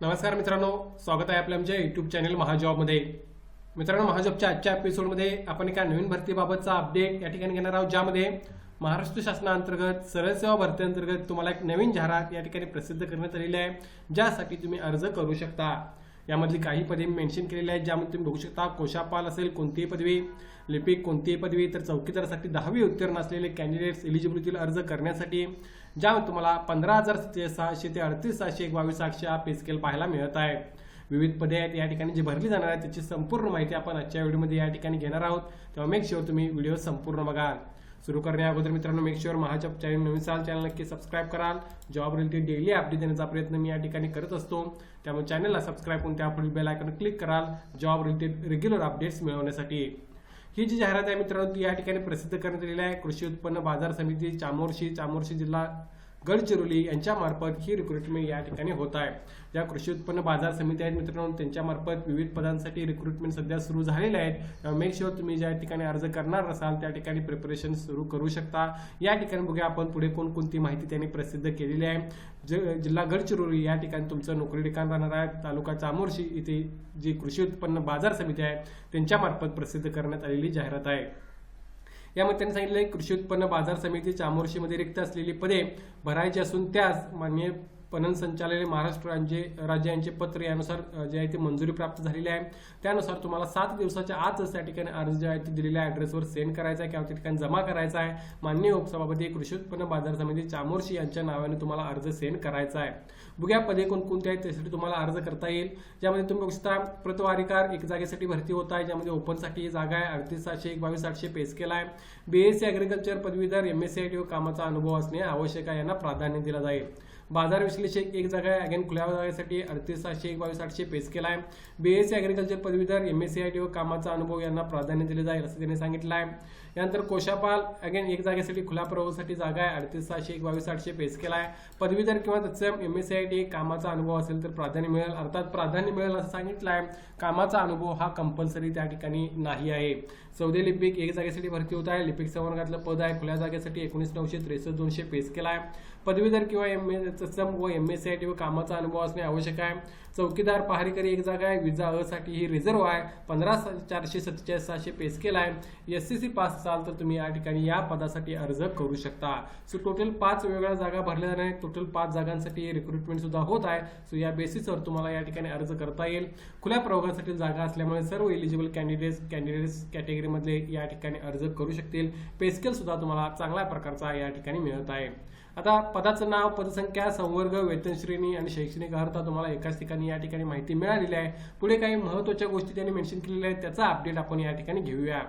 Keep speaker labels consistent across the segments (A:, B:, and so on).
A: नमस्कार मित्रांनो स्वागत आहे आपल्या आमच्या युट्यूब चॅनल महाजॉबमध्ये. मित्रांनो महाजॉबच्या आजच्या एपिसोडमध्ये आपण एका नवीन भरतीबाबतचा अपडेट या ठिकाणी घेणार आहोत ज्यामध्ये महाराष्ट्र शासनाअंतर्गत सरळ सेवा तुम्हाला एक नवीन जाहिरात या ठिकाणी प्रसिद्ध करण्यात आलेली आहे ज्यासाठी तुम्ही अर्ज करू शकता. यामधली काही पदवी मेन्शन केलेली आहेत ज्यामध्ये तुम्ही बघू शकता कोशापाल असेल कोणतीही पदवी लिपिक कोणतीही पदवी तर चौकीदारासाठी दहावी उत्तीर्ण असलेले कॅन्डिडेट्स एलिजिबिलिटीला अर्ज करण्यासाठी ज्यामध्ये तुम्हाला पंधरा हजार सहाशे ते अडतीस सहाशे एक बावीस आठशे हा पे स्केल पाहायला मिळत आहे विविध पदे आहेत या ठिकाणी जी भरली जाणार आहे त्याची संपूर्ण माहिती आपण आजच्या व्हिडिओमध्ये या ठिकाणी घेणार आहोत. तेव्हा मेक शुअर तुम्ही व्हिडिओ संपूर्ण बघा सुरू करण्या अगोदर मित्रांनो मेक शुअर महाजॉब चॅनल नवीन साल चॅनल नक्की सबस्क्राईब कराल. जॉब रिलेटेड डेली अपडेट देण्याचा प्रयत्न मी या ठिकाणी करत असतो त्यामुळे चॅनलला सबस्क्राईब करून त्यापुढील बेल आयकॉन क्लिक कराल जॉब रिलेटेड रेग्युलर अपडेट्स मिळवण्यासाठी. ही जी जाहिरात आहे मित्रांनो ती या ठिकाणी प्रसिद्ध करण्यात आलेली आहे. कृषी उत्पन्न बाजार समिती चामोर्शी चामोर्शी जिल्हा गडचिरोली यांच्यामार्फत ही रिक्रुटमेंट या ठिकाणी होत आहे. ज्या कृषी उत्पन्न बाजार समिती आहेत मित्रांनो त्यांच्यामार्फत विविध पदांसाठी रिक्रुटमेंट सध्या सुरू झालेले आहेत. मेक शुअर तुम्ही ज्या ठिकाणी अर्ज करणार असाल त्या ठिकाणी प्रिपरेशन सुरू करू शकता. या ठिकाणी बघूया आपण पुढे कोणकोणती माहिती त्यांनी प्रसिद्ध केलेली आहे. ज- जिल्हा गडचिरोली या ठिकाणी तुमचं नोकरी ठिकाण राहणार आहे. तालुका चामोर्शी इथे जी कृषी उत्पन्न बाजार समिती आहे त्यांच्यामार्फत प्रसिद्ध करण्यात आलेली जाहिरात आहे. यामध्ये त्यांनी सांगितलं कृषी उत्पन्न बाजार समिती चामोर्शीमध्ये रिक्त असलेली पदे भरायची असून त्यास मान्य पणन संचालनालय महाराष्ट्र राज्य राज्य यांचे पत्र यानुसार जे आहे ते मंजुरी प्राप्त झालेली आहे. त्यानुसार तुम्हाला सात दिवसाच्या आज त्या ठिकाणी अर्ज जे आहे ते दिलेल्या ॲड्रेसवर सेंड करायचा आहे किंवा त्या ठिकाणी जमा करायचा आहे. मान्य उपसभापती कृषी उत्पन्न बाजार समिती चामोर्शी यांच्या नावाने तुम्हाला अर्ज सेंड करायचा आहे. बुग्या पदे कोणकोणते आहेत त्यासाठी तुम्हाला अर्ज करता येईल. ज्यामध्ये तुम्ही बघू शकता प्रतवारीकार एक जागेसाठी भरती होत आहे ज्यामध्ये ओपनसाठी ही जागा आहे. अडतीस सातशे एक बावीस आठशे पेस केला आहे. बीएससी ॲग्रिकल्चर पदवीधर M S C I T कामाचा अनुभव असणे आवश्यक आहे यांना प्राधान्य दिलं जाईल. बाजार विश्लेषक एक जागा आहे. अगेन खुल्या जागेसाठी अडतीस सातशे एक बावीस आठशे पेस केला आहे. बीएससी ॲग्रिकल्चर पदवीधर M S C I T व कामाचा अनुभव यांना प्राधान्य दिले जाईल असं त्यांनी सांगितलं आहे. यानंतर कोशापाल अगेन एक जागेसाठी खुल्या प्रवाहासाठी जागा आहे. अडतीस सहाशे एक बावीस आठशे पेस केला आहे. पदवीधर किंवा तत्सम M S C I T कामाचा अनुभव असेल तर प्राधान्य मिळेल. अर्थात प्राधान्य मिळेल असं सांगितलं आहे. कामाचा अनुभव हा कंपल्सरी त्या ठिकाणी नाही आहे. चौदे लिपिक एक जागेसाठी भरती होत आहे. लिपिक संवर्गातलं पद आहे. खुल्या जागेसाठी एकोणीस नऊशे त्रेसष्ट दोनशे पेस केला आहे. पदवीधर किंवा एम तत्सम व M S C I T व कामाचा अनुभव असणे आवश्यक आहे. चौकीदार पहारेकरी एक जागा आहे. विजा अ साठी ही रिझर्व आहे. पंधरा चारशे सत्तेचाळीस सहाशे पेस केला आहे. एस सी सी पास असाल तर तुम्ही या ठिकाणी या पदासाठी अर्ज करू शकता. सो टोटल पाच वेगवेगळ्या जागा भरल्या जाणार आहेत. टोटल पाच जागांसाठी रिक्रुटमेंट सुद्धा होत आहे. सो या बेसिसवर तुम्हाला या ठिकाणी अर्ज करता येईल. खुल्या प्रवर्गासाठी जागा असल्यामुळे सर्व एलिजिबल कॅन्डिडेट्स कॅन्डिडेट्स कॅटेगरीमधले या ठिकाणी अर्ज करू शकतील. पेस्केल सुद्धा तुम्हाला चांगल्या प्रकारचा या ठिकाणी मिळत आहे. आता पदाचं नाव पदसंख्या संवर्ग वेतन श्रेणी आणि शैक्षणिक अर्हता तुम्हाला एकाच ठिकाणी या ठिकाणी माहिती मिळालेली आहे. पुढे काही महत्त्वाच्या गोष्टी त्यांनी मेन्शन केलेल्या आहेत त्याचा अपडेट आपण या ठिकाणी घेऊया.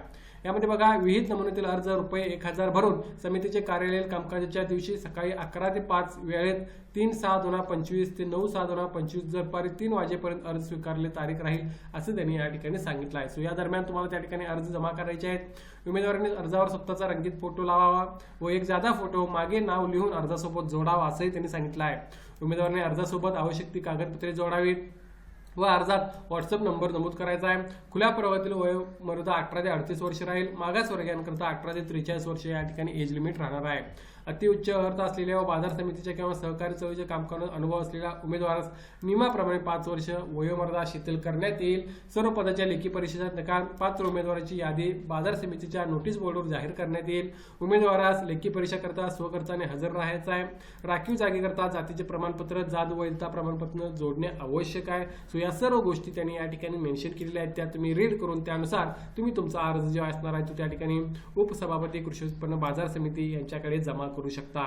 A: यामध्ये बघा विहित नमुन्यातील अर्ज रुपये एक हजार भरून समितीचे कार्यालय कामकाजाच्या दिवशी सकाळी अकरा ते पाच वेळेत तीन सहा दोन हजार पंचवीस ते नऊ सहा दोन हजार पंचवीस दुपारी तीन वाजेपर्यंत अर्ज स्वीकारले तारीख राहील असं त्यांनी या ठिकाणी सांगितलं आहे. सो या दरम्यान तुम्हाला त्या ठिकाणी अर्ज जमा करायचे आहेत. उमेदवारांनी अर्जावर स्वतःचा रंगीत फोटो लावावा व एक जादा फोटो मागे नाव लिहून अर्जासोबत जोडावा असंही त्यांनी सांगितलं आहे. उमेदवारांनी अर्जासोबत आवश्यक ती कागदपत्रे जोडावीत. व अर्जात व्हॉट्सअप नंबर नमूद करायचा आहे. खुल्या प्रवाहातील वयोमर्यादा अठरा ते अडतीस वर्ष राहील. मागास वर्गांकरता अठरा ते त्रेचाळीस वर्ष या ठिकाणी एज लिमिट राहणार आहे. अतिउच्च अर्थ असलेल्या व बाजार समितीच्या किंवा सहकारी चवीचे काम करण्यास अनुभव असलेल्या उमेदवारास नियमाप्रमाणे पाच वर्ष वयोमर्यादा शिथिल करण्यात येईल. सर्व पदाच्या लेखी परीक्षेचा निकाल पात्र उमेदवाराची यादी बाजार समितीच्या नोटीस बोर्डवर जाहीर करण्यात येईल. उमेदवारास लेखी परीक्षाकरता स्वखर्चाने हजर राहायचं आहे. राखीव जागेकरता जातीचे प्रमाणपत्र जात वैधता प्रमाणपत्र जोडणे आवश्यक आहे. सो या सर्व गोष्टी त्यांनी या ठिकाणी मेन्शन केलेल्या आहेत. त्या तुम्ही रीड करून त्यानुसार तुम्ही तुमचा अर्ज जो असणार आहे तो त्या ठिकाणी उपसभापती कृषी उत्पन्न बाजार समिती यांच्याकडे जमा करू शकता.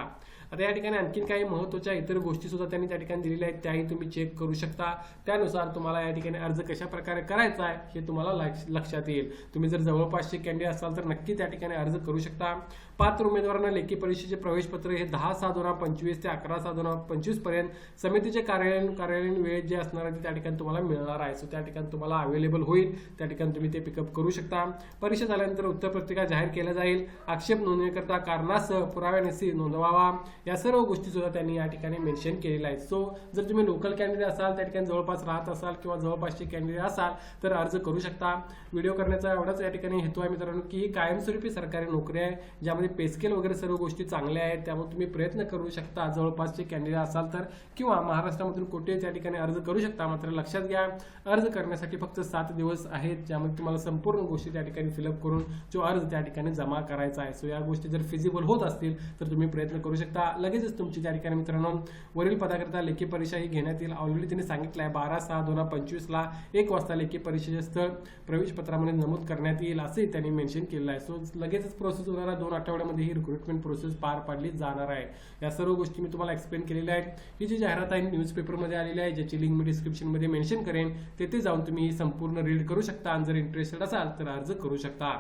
A: आता या ठिकाणी आणखीन काही महत्त्वाच्या इतर गोष्टी सुद्धा त्यांनी त्या ठिकाणी दिलेल्या आहेत. त्याही तुम्ही चेक करू शकता. त्यानुसार तुम्हाला या ठिकाणी अर्ज कशा प्रकारे करायचा आहे हे तुम्हाला लक्षात येईल. तुम्ही जर जवळपासचे कॅन्डिडेट असाल तर नक्की त्या ठिकाणी अर्ज करू शकता. पात्र उमेदवारांना लेखी परीक्षेचे प्रवेशपत्र हे दहा सहा दोन हजार पंचवीस ते अकरा सहा दोन हजार पंचवीसपर्यंत समितीचे कार्यालयीन कार्यालयीन वेळेत जे असणार आहे ते त्या ठिकाणी तुम्हाला मिळणार आहे. सो त्या ठिकाणी तुम्हाला अवेलेबल होईल. त्या ठिकाणी तुम्ही ते पिकअप करू शकता. परीक्षा झाल्यानंतर उत्तर पत्रिका जाहीर केल्या जाईल. आक्षेप नोंदणीकरता कारणासह पुराव्यानिशी नोंदवावा. या सर्व गोष्टी सुद्धा त्यांनी या ठिकाणी मेन्शन केलेल्या आहेत सो जर तुम्ही लोकल कॅन्डिडेट असाल त्या ठिकाणी जवळपास राहत असाल किंवा जवळपासचे कॅन्डिडेट असाल तर अर्ज करू शकता. व्हिडिओ करण्याचा एवढाच या ठिकाणी हेतू आहे मित्रांनो की ही कायमस्वरूपी सरकारी नोकरी आहे ज्यामध्ये पेस्केल वगैरे सर्व गोष्टी चांगल्या आहेत त्यामुळे तुम्ही प्रयत्न करू शकता. जवळपासचे कॅन्डिडेट असाल तर किंवा महाराष्ट्रामधून कुठे त्या ठिकाणी अर्ज करू शकता मात्र लक्षात घ्या अर्ज करण्यासाठी फक्त सात दिवस आहेत ज्यामध्ये तुम्हाला संपूर्ण गोष्टी त्या ठिकाणी फिलअप करून जो अर्ज त्या ठिकाणी जमा करायचा आहे. सो या गोष्टी जर फिजिबल होत असतील तर तुम्ही प्रयत्न करू शकता. लगेचच तुमची जारी करा मित्रांनो. वरील पदाकरिता लेखी परीक्षा ही घेण्यात येईल. ऑलरेडी त्यांनी सांगितलं आहे बारा सहा दोन हजार पंचवीसला एक वाजता लेखी परीक्षेचे स्थळ प्रवेश पत्रामध्ये नमूद करण्यात येईल असंही त्यांनी मेन्शन केलं आहे. सो लगेचच प्रोसेस होणारा दोन आठवड्यामध्ये ही रिक्रुटमेंट प्रोसेस पार पाडली जाणार आहे. या सर्व गोष्टी मी तुम्हाला एक्सप्लेन केलेल्या आहेत. ही जी जाहिरात आहे न्यूजपेपरमध्ये आलेली आहे ज्याची लिंक मी डिस्क्रिप्शनमध्ये मेन्शन करेन तेथे जाऊन तुम्ही संपूर्ण रीड करू शकता आणि जर इंटरेस्टेड असाल तर अर्ज करू शकता.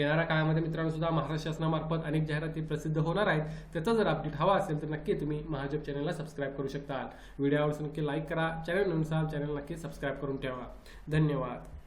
A: येणाऱ्या काळामध्ये मित्रांनो सुद्धा महाराष्ट्र शासनामार्फत अनेक जाहिराती प्रसिद्ध होणार आहेत. त्याचा जर अपडेट हवा असेल तर नक्की तुम्ही महाजब चॅनलला सबस्क्राईब करू शकता. व्हिडिओ आवडून नक्की लाईक करा. चॅनलनुसार चॅनल नक्की सबस्क्राईब करून ठेवा. धन्यवाद.